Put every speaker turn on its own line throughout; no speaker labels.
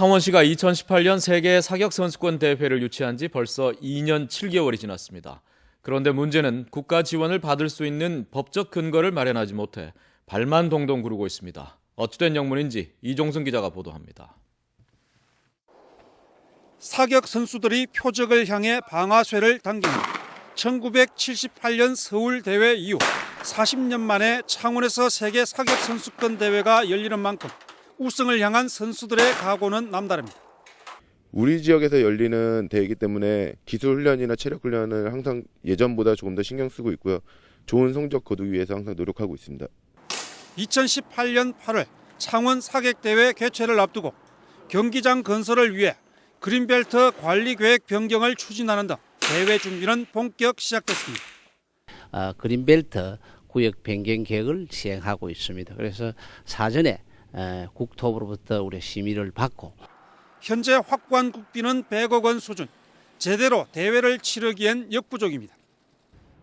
창원시가 2018년 세계 사격 선수권 대회를 유치한 지 벌써 2년 7개월이 지났습니다. 그런데 문제는 국가 지원을 받을 수 있는 법적 근거를 마련하지 못해 발만 동동 구르고 있습니다. 어찌된 영문인지 이종승 기자가 보도합니다.
사격 선수들이 표적을 향해 방아쇠를 당기는 1978년 서울 대회 이후 40년 만에 창원에서 세계 사격 선수권 대회가 열리는 만큼 우승을 향한 선수들의 각오는 남다릅니다.
우리 지역에서 열리는 대회이기 때문에 기술 훈련이나 체력 훈련을 항상 예전보다 조금 더 신경 쓰고 있고요. 좋은 성적 거두기 위해서 항상 노력하고 있습니다.
2018년 8월 창원 사격 대회 개최를 앞두고 경기장 건설을 위해 그린벨트 관리 계획 변경을 추진하는 등 대회 준비는 본격 시작됐습니다.
어, 그린벨트 구역 변경 계획을 시행하고 있습니다. 그래서 사전에 에, 국토부로부터 우리 심의를 받고
현재 확보한 국비는 100억 원 수준. 제대로 대회를 치르기엔 역부족입니다.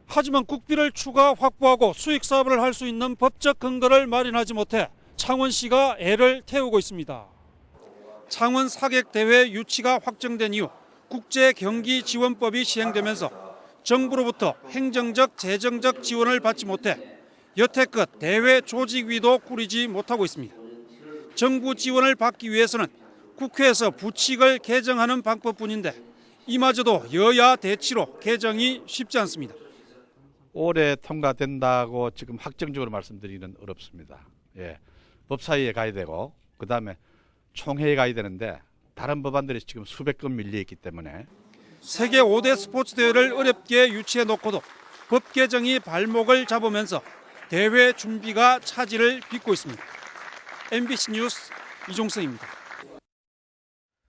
하지만 국비를 추가 확보하고 수익 사업을 할 수 있는 법적 근거를 마련하지 못해 창원시가 애를 태우고 있습니다. 창원 사격 대회 유치가 확정된 이후 국제 경기 지원법이 시행되면서 정부로부터 행정적 재정적 지원을 받지 못해 여태껏 대회 조직위도 꾸리지 못하고 있습니다. 정부 지원을 받기 위해서는 국회에서 부칙을 개정하는 방법뿐인데 이마저도 여야 대치로 개정이 쉽지 않습니다.
올해 통과된다고 지금 확정적으로 말씀드리기는 어렵습니다. 예. 법사위에 가야 되고 그다음에 총회에 가야 되는데 다른 법안들이 지금 수백 건 밀려 있기 때문에
세계 5대 스포츠 대회를 어렵게 유치해 놓고도 법 개정이 발목을 잡으면서 대회 준비가 차질을 빚고 있습니다. MBC 뉴스 이종성입니다.